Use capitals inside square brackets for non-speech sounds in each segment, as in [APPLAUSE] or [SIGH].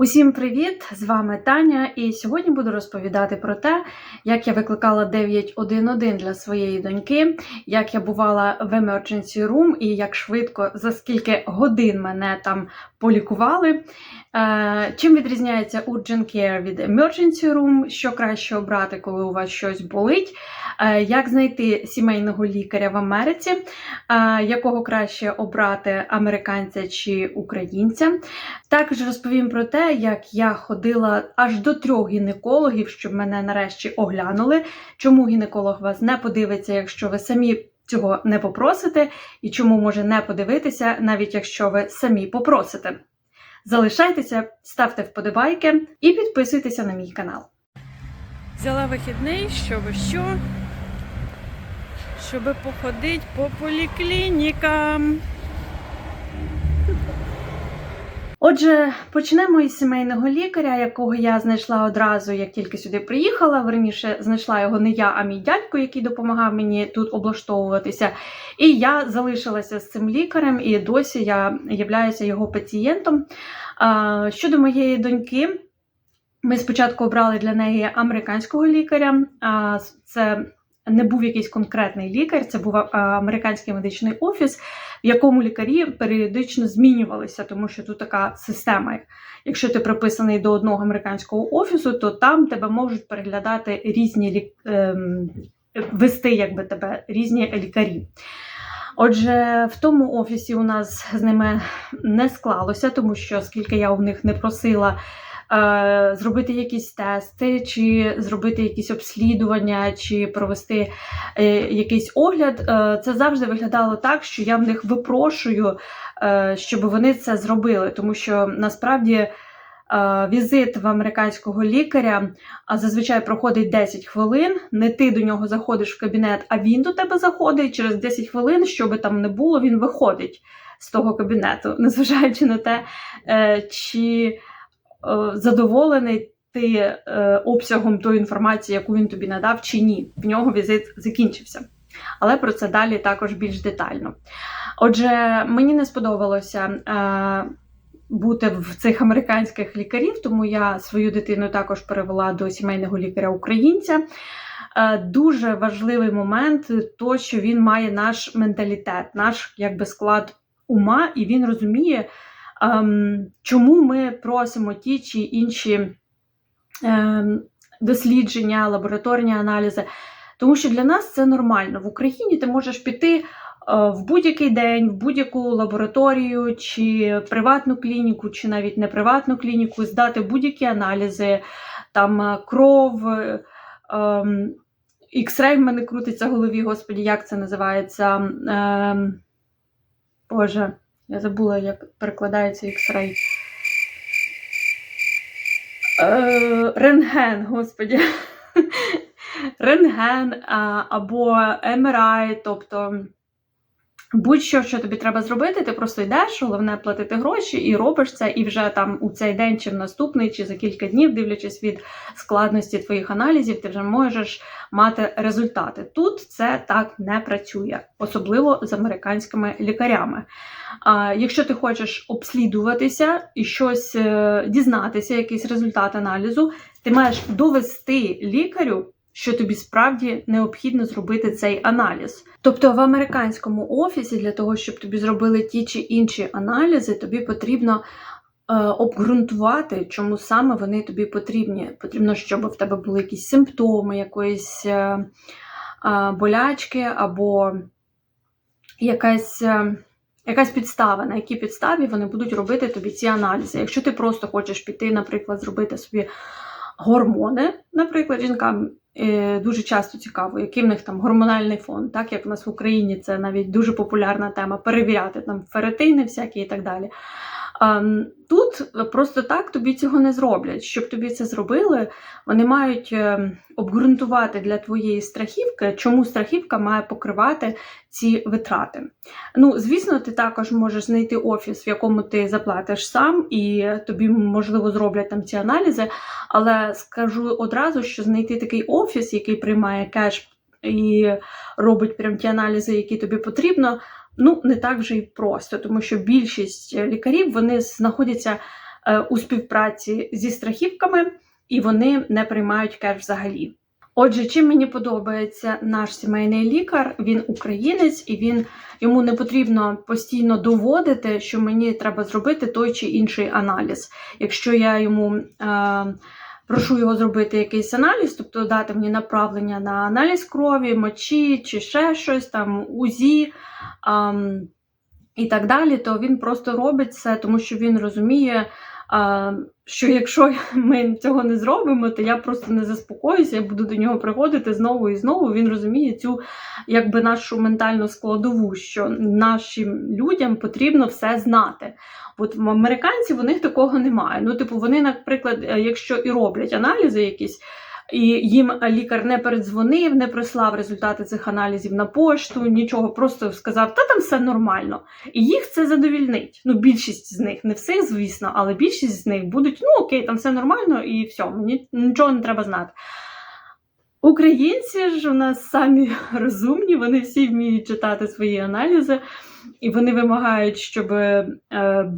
Усім привіт! З вами Таня, і сьогодні буду розповідати про те, як я викликала 911 для своєї доньки, як я бувала в emergency room і як швидко за скільки годин мене там полікували. Е, Чим відрізняється urgent care від emergency room, що краще обрати, коли у вас щось болить, е, як знайти сімейного лікаря в Америці, е, якого краще обрати американця чи українця. Також розповім про те, як я ходила аж до трьох гінекологів, щоб мене нарешті оглянули. Чому гінеколог вас не подивиться, якщо ви самі цього не попросите, і чому може не подивитися, навіть якщо ви самі попросите. Залишайтеся, ставте вподобайки і підписуйтеся на мій канал. Взяла вихідний, щоб що? Щоб походити по поліклінікам. Отже, почнемо із сімейного лікаря, якого я знайшла одразу, як тільки сюди приїхала. Верніше знайшла його не я, а мій дядько, який допомагав мені тут облаштовуватися. І я залишилася з цим лікарем, і досі я являюся його пацієнтом. Щодо моєї доньки, ми спочатку обрали для неї американського лікаря. Це не був якийсь конкретний лікар, це був американський медичний офіс, в якому лікарі періодично змінювалися, тому що тут така система. Якщо ти приписаний до одного американського офісу, то там тебе можуть переглядати різні лік... ем, вести якби тебе різні лікарі. Отже, в тому офісі у нас з ними не склалося, тому що скільки я у них не просила зробити якісь тести, чи зробити якісь обслідування, чи провести е, якийсь огляд, е, це завжди виглядало так, що я в них випрошую, е, щоб вони це зробили, тому що насправді. е, Візит в американського лікаря зазвичай проходить 10 хвилин. Не ти до нього заходиш в кабінет, а він до тебе заходить. Через 10 хвилин, що би там не було, він виходить з того кабінету, [LAUGHS] незважаючи на те, е, чи е, задоволений ти е, обсягом тої інформації, яку він тобі надав, чи ні. В нього візит закінчився. Але про це далі також більш детально. Отже, мені не сподобалося. Е, бути в цих американських лікарів, тому я свою дитину також перевела до сімейного лікаря-українця. Е, Дуже важливий момент, то що він має наш менталітет, наш якби склад ума, і він розуміє, чому ми просимо ті чи інші ем, дослідження, лабораторні аналізи. Тому що для нас це нормально. В Україні ти можеш піти е, в будь-який день, в будь-яку лабораторію, чи приватну клініку, чи навіть не приватну клініку, здати будь-які аналізи, там е, кров, е, ем, X-ray в мене крутиться в голові, господі, як це називається? Ем, Боже, я забула, як перекладається X-ray. Е, Рентген, господі. [LAUGHS] Рентген або МРА, тобто будь-що, що тобі треба зробити, ти просто йдеш, головне платити гроші і робиш це, і вже там у цей день, чи в наступний, чи за кілька днів, дивлячись від складності твоїх аналізів, ти вже можеш мати результати. Тут це так не працює, особливо з американськими лікарями. А, Якщо ти хочеш обслідуватися і щось е, дізнатися, якийсь результат аналізу, ти маєш довести лікарю, що тобі справді необхідно зробити цей аналіз. Тобто в американському офісі для того, щоб тобі зробили ті чи інші аналізи, тобі потрібно е, обґрунтувати, чому саме вони тобі потрібні. Потрібно, щоб в тебе були якісь симптоми, якоїсь е, е, болячки або якась. Е, Якась підстава, на якій підставі вони будуть робити тобі ці аналізи. Якщо ти просто хочеш піти, наприклад, зробити собі гормони, наприклад, жінкам е, дуже часто цікаво, який в них там гормональний фон, так як в нас в Україні це навіть дуже популярна тема перевіряти там феретини всякі і так далі. Тут просто так тобі цього не зроблять. Щоб тобі це зробили, вони мають е, обґрунтувати для твоєї страхівки, чому страхівка має покривати ці витрати. Ну, звісно, ти також можеш знайти офіс, в якому ти заплатиш сам, і тобі, можливо, зроблять там ці аналізи. Але скажу одразу, що знайти такий офіс, який приймає кеш і робить прям ті аналізи, які тобі потрібно. Ну, не так вже й просто, тому що більшість лікарів вони знаходяться е, у співпраці зі страхівками, і вони не приймають кеш взагалі. Отже, чим мені подобається наш сімейний лікар, він українець, і він йому не потрібно постійно доводити, що мені треба зробити той чи інший аналіз. Якщо я йому е, прошу його зробити якийсь аналіз, тобто дати мені направлення на аналіз крові, мочі чи ще щось там, УЗІ. ем, і так далі, то він просто робить це, тому що він розуміє, що якщо [LAUGHS] ми цього не зробимо, то я просто не заспокоюся, я буду до нього приходити знову і знову. Він розуміє цю якби нашу ментальну складову, що нашим людям потрібно все знати. От в американців у них такого немає. Ну, типу, вони, наприклад, е, якщо і роблять аналізи якісь. І їм лікар не передзвонив, не прислав результати цих аналізів на пошту, нічого, просто сказав, та там все нормально. І їх це задовільнить. Ну, більшість з них, не всіх, звісно, але більшість з них будуть, ну окей, там все нормально і все, мені нічого не треба знати. Українці ж у нас самі [LAUGHS] розумні, вони всі вміють читати свої аналізи, і вони вимагають, щоб е,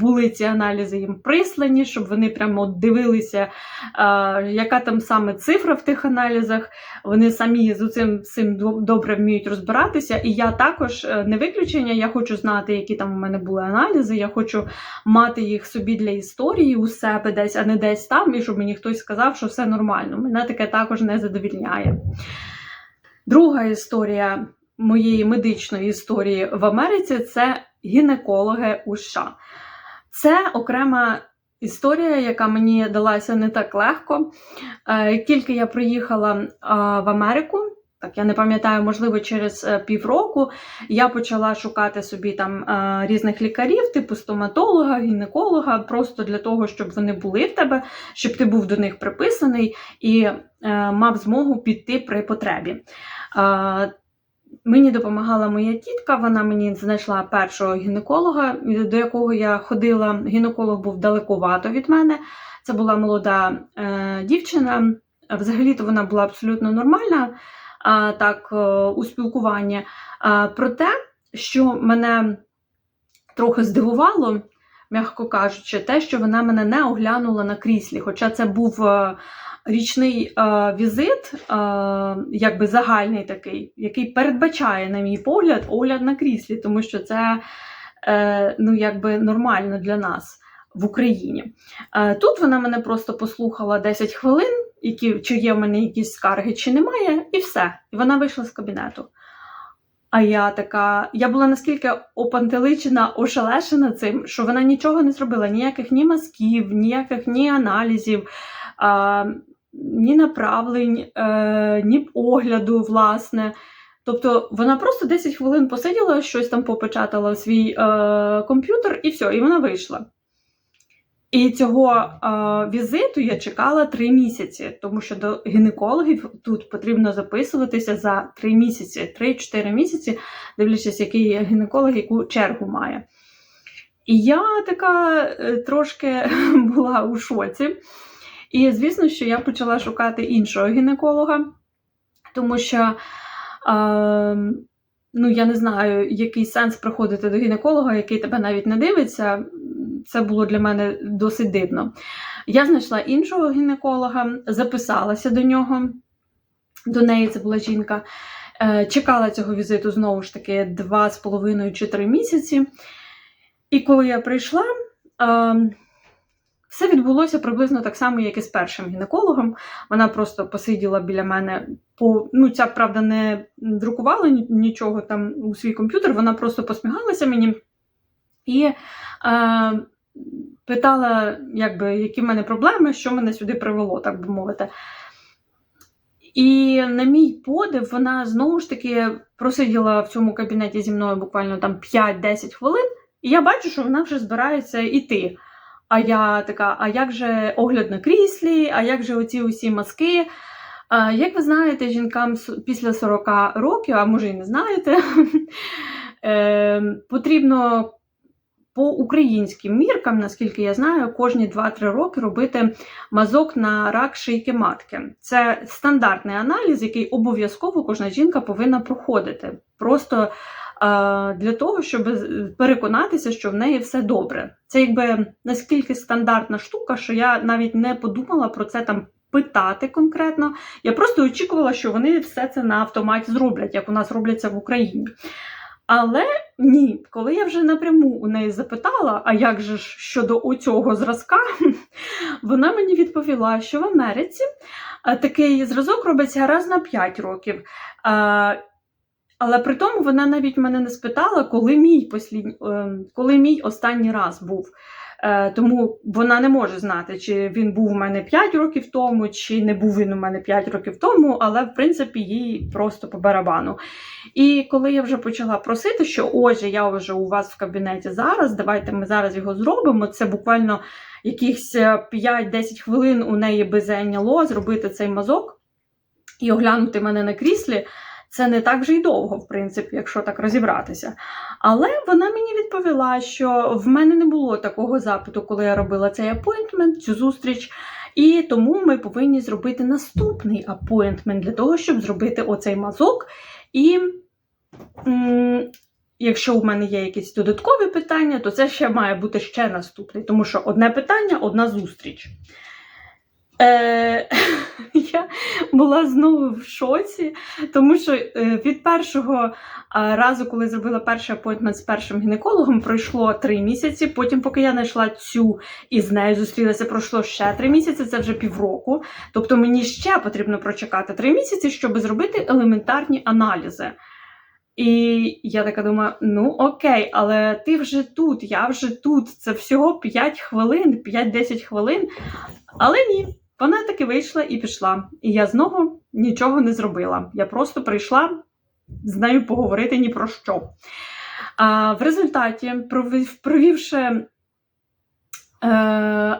були ці аналізи їм прислані, щоб вони прямо дивилися, е, яка там саме цифра в тих аналізах. Вони самі з цим всім добре вміють розбиратися. І я також е, не виключення. Я хочу знати, які там у мене були аналізи. Я хочу мати їх собі для історії у себе десь, а не десь там, і щоб мені хтось сказав, що все нормально. Мене таке також не задовільняє. Друга історія моєї медичної історії в Америці це гінекологи у США. Це окрема історія, яка мені далася не так легко. Е, тільки я приїхала е, в Америку, так я не пам'ятаю, можливо, через е, півроку я почала шукати собі там різних лікарів, типу стоматолога, гінеколога, просто для того, щоб вони були в тебе, щоб ти був до них приписаний і мав змогу піти при потребі. Мені допомагала моя тітка, вона мені знайшла першого гінеколога, до якого я ходила. Гінеколог був далековато від мене. Це була молода е, дівчина. Взагалі-то вона була абсолютно нормальна, а, так, е, у спілкуванні. А, проте, що мене трохи здивувало, м'яко кажучи, те, що вона мене не оглянула на кріслі. Хоча це був е, річний е, візит, е, якби загальний такий, який передбачає, на мій погляд, огляд на кріслі, тому що це е, ну, якби нормально для нас в Україні. Е, тут вона мене просто послухала 10 хвилин, які, чи є в мене якісь скарги, чи немає, і все. І вона вийшла з кабінету. А я така, я була наскільки опантеличена, ошелешена цим, що вона нічого не зробила, ніяких ні мазків, ніяких ні аналізів, а, ні направлень, е, ні огляду, власне. Тобто вона просто 10 хвилин посиділа, щось там попечатала свій е, комп'ютер, і все, і вона вийшла. І цього е, візиту я чекала три місяці, тому що до гінекологів тут потрібно записуватися за три місяці, 3-4 місяці, дивлячись, який гінеколог яку чергу має. І я така е, трошки [LAUGHS] була у шоці. І звісно, що я почала шукати іншого гінеколога, тому що е, ну, я не знаю, який сенс приходити до гінеколога, який тебе навіть не дивиться. Це було для мене досить дивно. Я знайшла іншого гінеколога, записалася до нього, до неї це була жінка. Е, Чекала цього візиту знову ж таки два з половиною чи три місяці. І коли я прийшла, е, все відбулося приблизно так само, як і з першим гінекологом. Вона просто посиділа біля мене по. Ну, ця правда не друкувала нічого там у свій комп'ютер, вона просто посміхалася мені і е, питала, якби, які в мене проблеми, що мене сюди привело, так би мовити. І на мій подив, вона знову ж таки просиділа в цьому кабінеті зі мною буквально там 5-10 хвилин, і я бачу, що вона вже збирається йти. А я така: а як же огляд на кріслі, а як же оці усі маски? Як ви знаєте, жінкам після 40 років, а може і не знаєте, [LAUGHS] е, потрібно по українським міркам, наскільки я знаю, кожні 2-3 роки робити мазок на рак шийки матки. Це стандартний аналіз, який обов'язково кожна жінка повинна проходити. Просто для того, щоб переконатися, що в неї все добре. Це якби наскільки стандартна штука, що я навіть не подумала про це там питати конкретно. Я просто очікувала, що вони все це на автоматі зроблять, як у нас робляться в Україні. Але ні, коли я вже напряму у неї запитала, а як же ж щодо оцього зразка, [LAUGHS] вона мені відповіла, що в Америці е, такий зразок робиться раз на 5 років. Е, Але при тому вона навіть мене не спитала, коли мій, послід... е, коли мій останній раз був. Е, Тому вона не може знати, чи він був у мене 5 років тому, чи не був він у мене 5 років тому, але в принципі їй просто по барабану. І коли я вже почала просити, що отже, я вже у вас в кабінеті зараз, давайте ми зараз його зробимо. Це буквально якихось е, 5-10 хвилин у неї би зайняло зробити цей мазок і оглянути мене на кріслі. Це не так вже й довго, в принципі, якщо так розібратися. Але вона мені відповіла, що в мене не було такого запиту, коли я робила цей апойнтмент, цю зустріч. І тому ми повинні зробити наступний апойнтмент для того, щоб зробити оцей мазок. І якщо у мене є якісь додаткові питання, то це ще має бути ще наступний, тому що одне питання, одна зустріч. Е, [LAUGHS] я була знову в шоці, тому що е, від першого е, разу, коли зробила перший апойтмент з першим гінекологом, пройшло три місяці. Потім, поки я знайшла цю і з нею зустрілася, пройшло ще три місяці, це вже півроку. Тобто мені ще потрібно прочекати три місяці, щоб зробити елементарні аналізи. І я така думаю: ну окей, але ти вже тут, я вже тут. Це всього 5 хвилин, 5-10 хвилин. Але ні, вона таки вийшла і пішла. І я знову нічого не зробила. Я просто прийшла з нею поговорити ні про що. А, в результаті, провів- провівши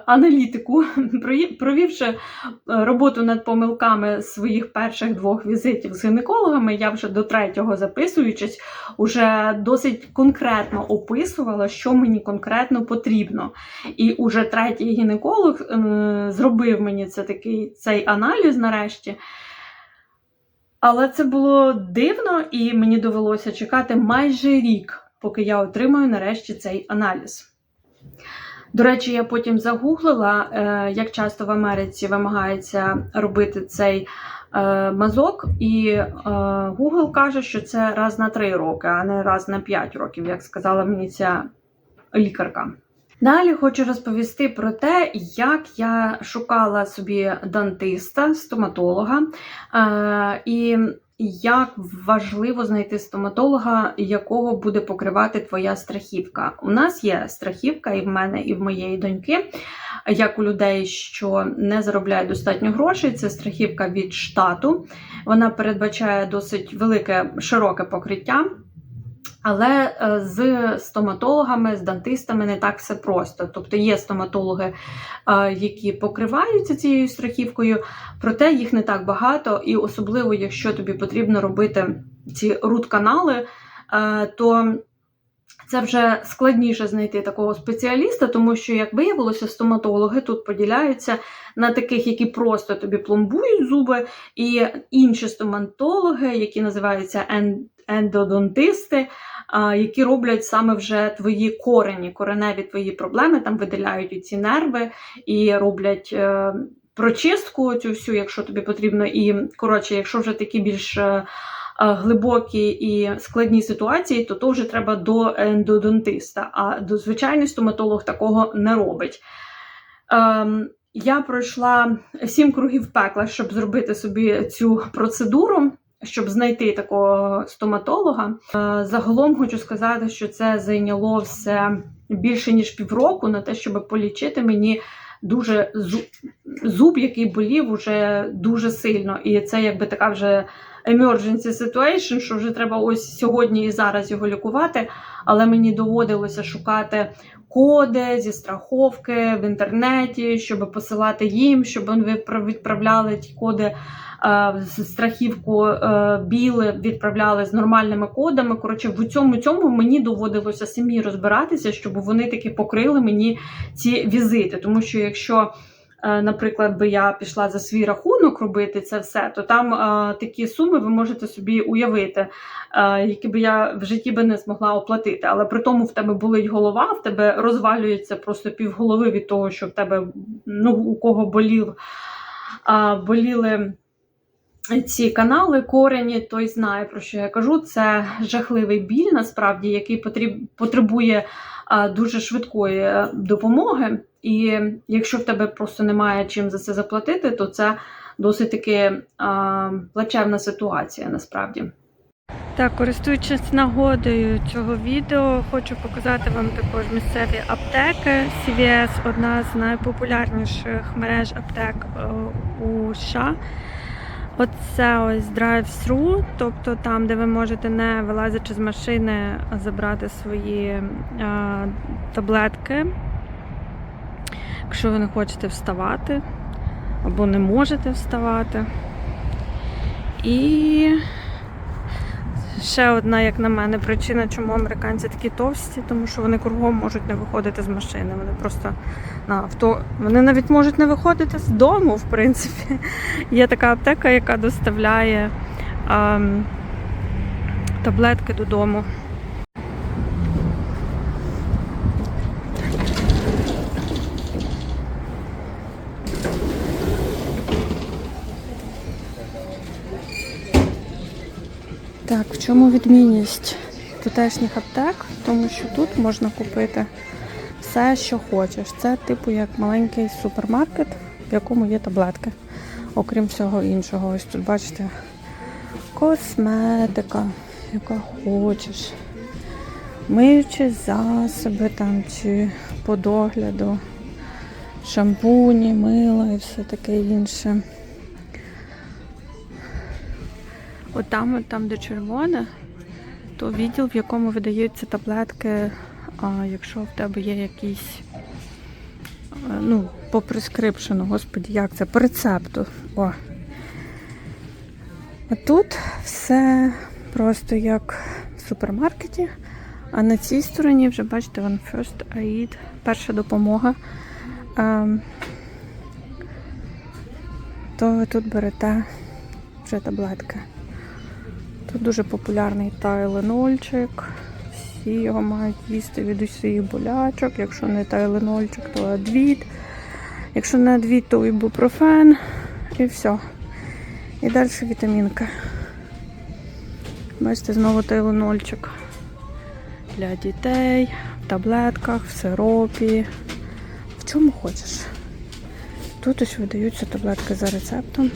аналітику, [LAUGHS] провівши е, роботу над помилками своїх перших двох візитів з гінекологами, я вже до третього записуючись, уже досить конкретно описувала, що мені конкретно потрібно. І уже третій гінеколог е, зробив мені це такий цей аналіз нарешті. Але це було дивно, і мені довелося чекати майже рік, поки я отримаю нарешті цей аналіз. До речі, я потім загуглила, е, як часто в Америці вимагається робити цей е, мазок, і е, Google каже, що це раз на 3 роки, а не раз на 5 років, як сказала мені ця лікарка. Далі хочу розповісти про те, як я шукала собі дантиста, стоматолога, і як важливо знайти стоматолога, якого буде покривати твоя страхівка. У нас є страхівка і в мене, і в моєї доньки, як у людей, що не заробляють достатньо грошей. Це страхівка від штату. Вона передбачає досить велике широке покриття. Але е, з стоматологами, з дантистами не так все просто. Тобто є стоматологи, е, які покриваються цією страхівкою, проте їх не так багато, і особливо, якщо тобі потрібно робити ці рут-канали, е, то це вже складніше знайти такого спеціаліста, тому що, як виявилося, стоматологи тут поділяються на таких, які просто тобі пломбують зуби, і інші стоматологи, які називаються ендодонтисти, які роблять саме вже твої корені, кореневі твої проблеми, там виділяють ці нерви і роблять. е, Прочистку цю всю, якщо тобі потрібно, і коротше, якщо вже такі більш е, е, глибокі і складні ситуації, то то вже треба до ендодонтиста. А до звичайний стоматолог такого не робить. Ем, я пройшла сім кругів пекла, щоб зробити собі цю процедуру, щоб знайти такого стоматолога. Е, Загалом хочу сказати, що це зайняло все більше ніж півроку на те, щоб полічити мені дуже зу- зуб, який болів уже дуже сильно. І це якби така вже emergency situation, що вже треба ось сьогодні і зараз його лікувати. Але мені доводилося шукати коди зі страховки в інтернеті, щоб посилати їм, щоб вони відправляли ті коди е, страхівку е, біли, відправляли з нормальними кодами. Коротше, в цьому цьому мені доводилося самі розбиратися, щоб вони таки покрили мені ці візити. Тому що якщо наприклад, би я пішла за свій рахунок робити це все, то там е, такі суми ви можете собі уявити, е, які би я в житті би не змогла оплатити. Але при тому в тебе болить голова, в тебе розвалюється просто півголови від того, що в тебе ну, у кого болів, е, боліли ці канали корені, той знає про що я кажу. Це жахливий біль, насправді, який потребує дуже швидкої е, допомоги. І якщо в тебе просто немає чим за це заплатити, то це досить таки плачевна ситуація насправді. Так, користуючись нагодою цього відео, хочу показати вам також місцеві аптеки. CVS – одна з найпопулярніших мереж аптек е, у США. Оце ось drive-thru, тобто там, де ви можете не вилазячи з машини, забрати свої е, таблетки, якщо ви не хочете вставати або не можете вставати. І ще одна, як на мене, причина, чому американці такі товсті, тому що вони кругом можуть не виходити з машини. Вони просто на авто. Вони навіть можуть не виходити з дому, в принципі. [LAUGHS] Є така аптека, яка доставляє ем, таблетки додому. Так, в чому відмінність тутешніх аптек? Тому що тут можна купити все, що хочеш. Це типу як маленький супермаркет, в якому є таблетки. Окрім всього іншого. Ось тут бачите косметика, яка хочеш. Миючі засоби там чи по догляду, шампуні, мила і все таке інше. От там, от там, де червоне, то відділ, в якому видаються таблетки, а якщо в тебе є якісь, е, ну, по прескрипшену, господі, як це? По рецепту. О. А тут все просто як в супермаркеті. А на цій стороні вже бачите, вон First Aid, перша допомога. Ем, то ви тут берете вже таблетки. Тут дуже популярний тайленольчик. Всі його мають їсти від усіх болячок. Якщо не тайленольчик, то адвіт. Якщо не адвіт, то ібупрофен. І все. І далі вітамінка. Бачите, знову тайленольчик. Для дітей, в таблетках, в сиропі. В чому хочеш. Тут ось видаються таблетки за рецептом.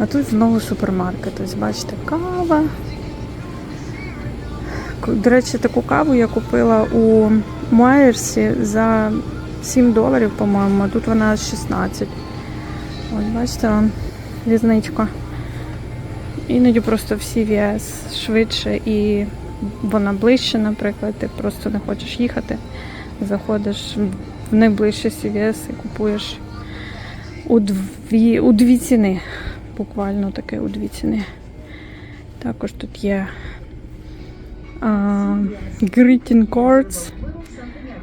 А тут знову супермаркет. Ось бачите, кава. До речі, таку каву я купила у Майерсі за 7 доларів, по-моєму, а тут вона 16. Ось бачите, різничка. Іноді просто в CVS швидше і вона ближче, наприклад, ти просто не хочеш їхати. Заходиш в найближче CVS і купуєш у дві, у дві ціни буквально таке у дві ціни. Також тут є а, greeting cards.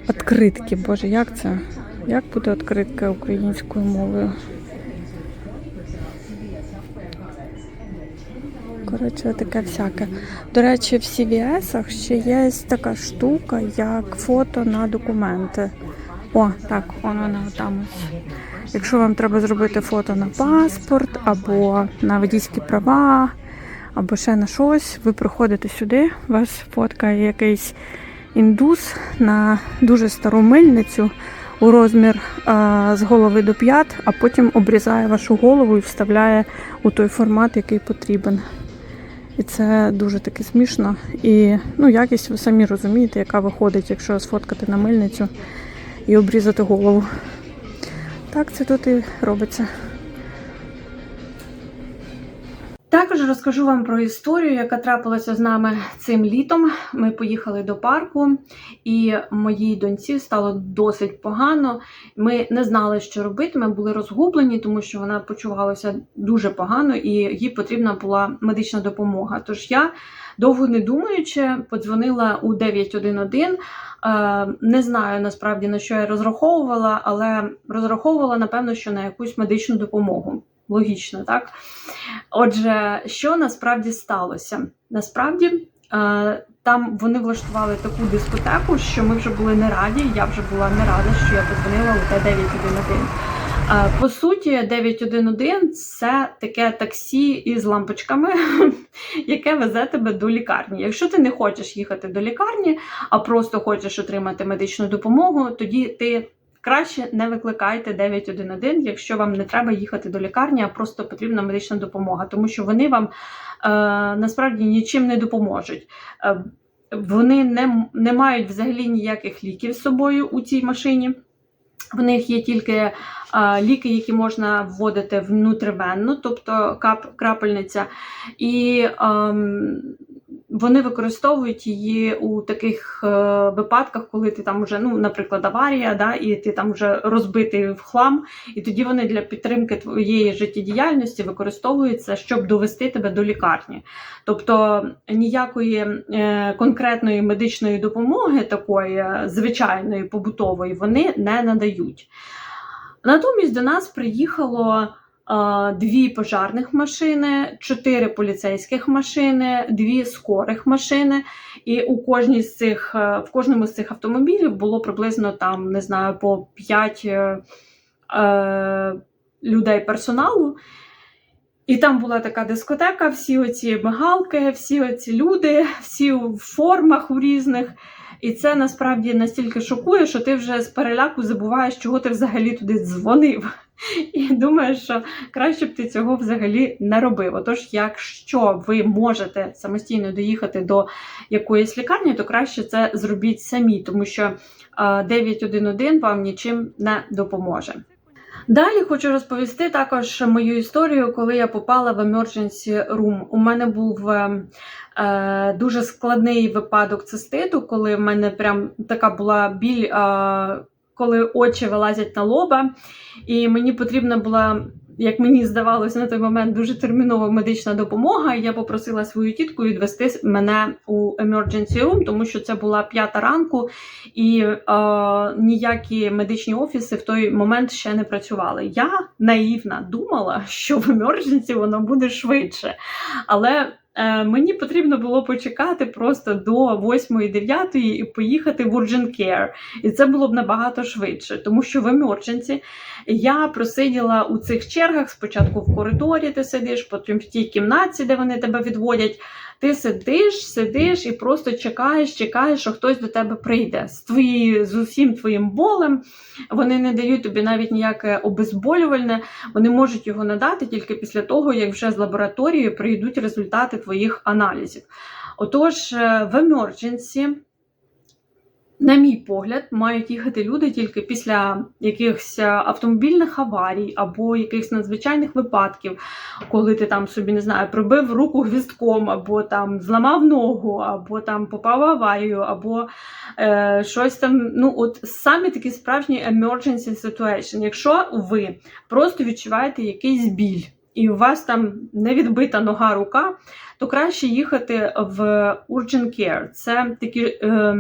Откритки, боже, як це? Як буде відкритка українською мовою? Коротше, таке всяке. До речі, в CVS ще є така штука, як фото на документи. О, так, воно вона там. Якщо вам треба зробити фото на паспорт, або на водійські права, або ще на щось, ви приходите сюди, вас фоткає якийсь індус на дуже стару мильницю у розмір а, з голови до п'ят, а потім обрізає вашу голову і вставляє у той формат, який потрібен. І це дуже таки смішно. І ну, якість ви самі розумієте, яка виходить, якщо сфоткати на мильницю і обрізати голову. Так це тут і робиться. Також розкажу вам про історію, яка трапилася з нами цим літом. Ми поїхали до парку, і моїй доньці стало досить погано. Ми не знали, що робити. Ми були розгублені, тому що вона почувалася дуже погано, і їй потрібна була медична допомога. Тож я, довго не думаючи, подзвонила у 911. Е, Не знаю насправді на що я розраховувала, але розраховувала напевно, що на якусь медичну допомогу. Логічно, так? Отже, що насправді сталося? Насправді е, там вони влаштували таку дискотеку, що ми вже були не раді. Я вже була не рада, що я позвонила у Т-911. По суті, 911 це таке таксі із лампочками, [LAUGHS] яке везе тебе до лікарні. Якщо ти не хочеш їхати до лікарні, а просто хочеш отримати медичну допомогу, тоді ти краще не викликайте 911, якщо вам не треба їхати до лікарні, а просто потрібна медична допомога, тому що вони вам е, насправді нічим не допоможуть. Е, вони не, не мають взагалі ніяких ліків з собою у цій машині. В них є тільки ліки, які можна вводити внутривенно, тобто крапельниця, і ем, вони використовують її у таких е, випадках, коли ти там вже, ну, наприклад, аварія, да, і ти там вже розбитий в хлам, і тоді вони для підтримки твоєї життєдіяльності використовуються, щоб довести тебе до лікарні. Тобто ніякої е, конкретної медичної допомоги, такої е, звичайної побутової, вони не надають. Натомість до нас приїхало дві пожарних машини, чотири поліцейських машини, дві скорих машини. І у кожній з цих, е, в кожному з цих автомобілів було приблизно там, не знаю, по 5 е, е, людей персоналу. І там була така дискотека, всі оці мигалки, всі оці люди, всі в формах у різних. І це насправді настільки шокує, що ти вже з переляку забуваєш, чого ти взагалі туди дзвонив. І думаєш, що краще б ти цього взагалі не робив. Отож, якщо ви можете самостійно доїхати до якоїсь лікарні, то краще це зробіть самі, тому що е, 911 вам нічим не допоможе. Далі хочу розповісти також мою історію, коли я попала в emergency room. У мене був е, е, дуже складний випадок циститу, коли в мене прям така була біль, е, коли очі вилазять на лоба, і мені потрібна була. Як мені здавалося на той момент дуже термінова медична допомога, і я попросила свою тітку відвести мене у emergency room, тому що це була п'ята ранку, і е, ніякі медичні офіси в той момент ще не працювали. Я наївна думала, що в emergency воно буде швидше. Але мені потрібно було почекати просто до 8-9 і поїхати в urgent care. І це було б набагато швидше, тому що в emergency я просиділа у цих чергах спочатку в коридорі, ти сидиш, потім в тій кімнаті, де вони тебе відводять. Ти сидиш, сидиш і просто чекаєш, чекаєш, що хтось до тебе прийде з твої, з усім твоїм болем. Вони не дають тобі навіть ніяке обезболювальне. Вони можуть його надати тільки після того, як вже з лабораторії прийдуть результати твоїх аналізів. Отож, е, в emergency на мій погляд, мають їхати люди тільки після якихось автомобільних аварій або якихось надзвичайних випадків, коли ти там собі не знаю, пробив руку гвістком, або там зламав ногу, або там попав в аварію, або е, щось там. Ну, от самі такі справжні emergency situation. Якщо ви просто відчуваєте якийсь біль. І у вас там не відбита нога рука, то краще їхати в Urgent Care. Це такі е,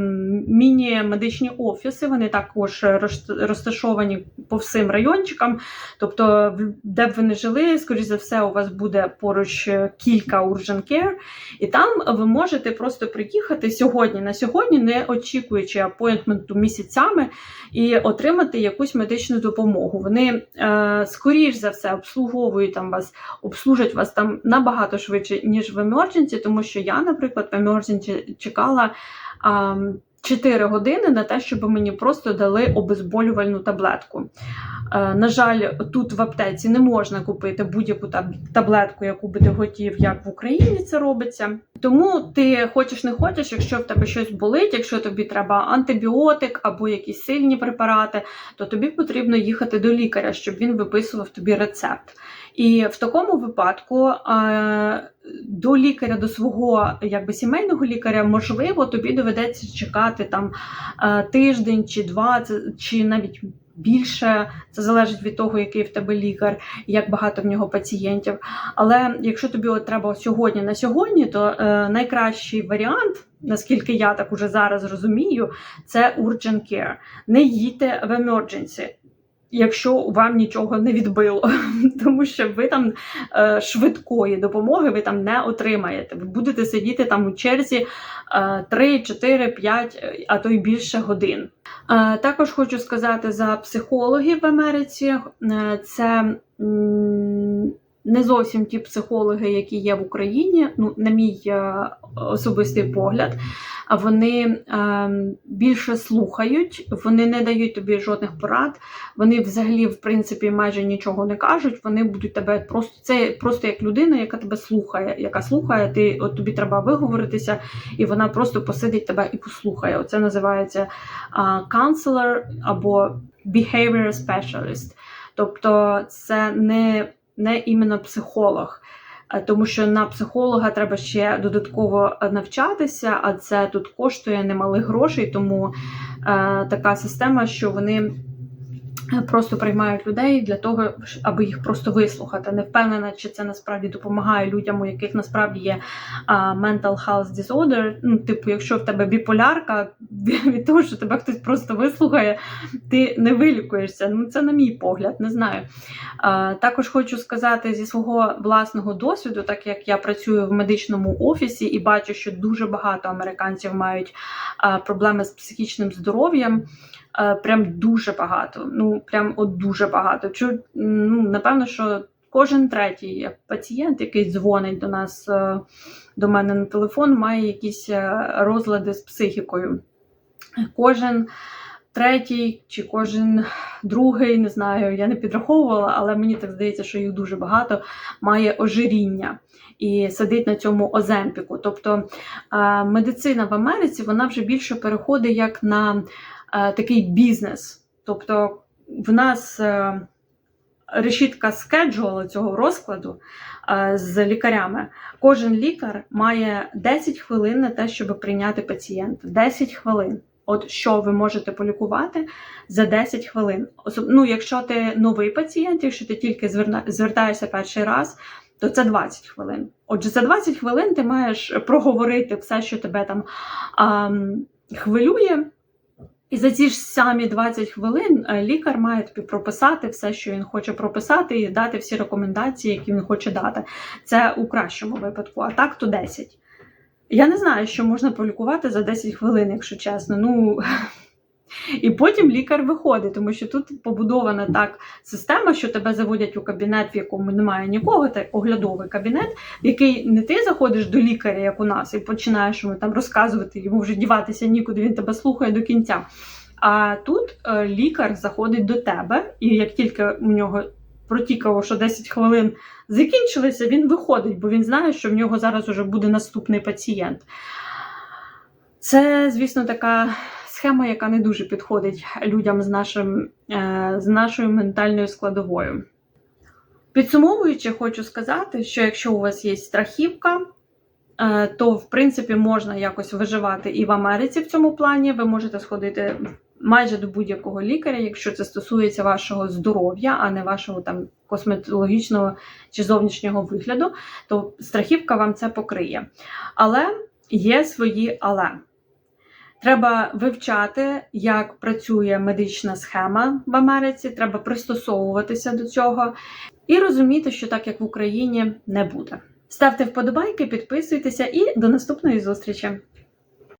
міні-медичні офіси. Вони також розташовані по всім райончикам. Тобто, де б ви не жили, скоріш за все, у вас буде поруч кілька Urgent Care. І там ви можете просто приїхати сьогодні на сьогодні, не очікуючи апойнтменту місяцями, і отримати якусь медичну допомогу. Вони е, скоріш за все обслуговують там вас, обслужать вас там набагато швидше, ніж в emergency, тому що я, наприклад, в emergency чекала. А, 4 години на те, щоб мені просто дали обезболювальну таблетку. Е, на жаль, тут в аптеці не можна купити будь-яку таблетку, яку би ти хотів, як в Україні це робиться. Тому ти хочеш не хочеш, якщо в тебе щось болить, якщо тобі треба антибіотик або якісь сильні препарати, то тобі потрібно їхати до лікаря, щоб він виписував тобі рецепт. І в такому випадку е, до лікаря, до свого якби сімейного лікаря, можливо, тобі доведеться чекати там е, тиждень чи два, чи навіть більше. Це залежить від того, який в тебе лікар, як багато в нього пацієнтів. Але якщо тобі от треба сьогодні на сьогодні, то е, найкращий варіант, наскільки я так уже зараз розумію, це urgent care. Не їдьте в emergency. Якщо вам нічого не відбило, [LAUGHS] тому що ви там е, швидкої допомоги ви там не отримаєте. Ви будете сидіти там у черзі е, 3, 4, 5, е, а то й більше годин. Е, також хочу сказати за психологів в Америці. Е, це м, не зовсім ті психологи, які є в Україні, ну, на мій е, особистий погляд. А вони е, більше слухають, вони не дають тобі жодних порад. Вони взагалі, в принципі, майже нічого не кажуть. Вони будуть тебе просто це просто як людина, яка тебе слухає, яка слухає, ти от тобі треба виговоритися, і вона просто посидить тебе і послухає. Оце називається а, counselor або behavior specialist. Тобто це не, не іменно психолог. Е, Тому що на психолога треба ще додатково е, навчатися, а це тут коштує немалих грошей, тому е, така система, що вони просто приймають людей для того, аби їх просто вислухати. Не впевнена, чи це насправді допомагає людям, у яких насправді є mental health disorder. Ну, типу, якщо в тебе біполярка, [LAUGHS] від того, що тебе хтось просто вислухає, ти не вилікуєшся. Ну, це на мій погляд, не знаю. Також хочу сказати зі свого власного досвіду, так як я працюю в медичному офісі і бачу, що дуже багато американців мають проблеми з психічним здоров'ям. Е, Прям дуже багато. Ну, прям от дуже багато. Чу, ну, напевно, що кожен третій пацієнт, який дзвонить до нас, е, до мене на телефон, має якісь е, розлади з психікою. Кожен третій чи кожен другий, не знаю, я не підраховувала, але мені так здається, що їх дуже багато, має ожиріння і сидить на цьому оземпіку. Тобто медицина в Америці вона вже більше переходить як на такий бізнес. Тобто в нас е, решітка скеджуала цього розкладу е, з лікарями. Кожен лікар має 10 хвилин на те, щоб прийняти пацієнта. 10 хвилин. От що ви можете полікувати за 10 хвилин. Ну, якщо ти новий пацієнт, якщо ти тільки звертаєшся перший раз, то це 20 хвилин. Отже, за 20 хвилин ти маєш проговорити все, що тебе там ам, хвилює. І за ці ж самі 20 хвилин е, лікар має тобі прописати все, що він хоче прописати, і дати всі рекомендації, які він хоче дати. Це у кращому випадку, а так то 10. Я не знаю, що можна полікувати за 10 хвилин, якщо чесно. Ну і потім лікар виходить, тому що тут побудована так система, що тебе заводять у кабінет, в якому немає нікого, це оглядовий кабінет, в який не ти заходиш до лікаря, як у нас, і починаєш йому там розказувати, йому вже діватися нікуди, він тебе слухає до кінця. А тут е, лікар заходить до тебе, і як тільки у нього протікало, що 10 хвилин закінчилися, він виходить, бо він знає, що в нього зараз уже буде наступний пацієнт. Це, звісно, така схема, яка не дуже підходить людям з, нашим, е, з нашою ментальною складовою. Підсумовуючи, хочу сказати, що якщо у вас є страхівка, е, то в принципі можна якось виживати і в Америці в цьому плані. Ви можете сходити майже до будь-якого лікаря, якщо це стосується вашого здоров'я, а не вашого там косметологічного чи зовнішнього вигляду, то страхівка вам це покриє. Але є свої але. Треба вивчати, як працює медична схема в Америці, треба пристосовуватися до цього і розуміти, що так як в Україні не буде. Ставте вподобайки, підписуйтеся і до наступної зустрічі!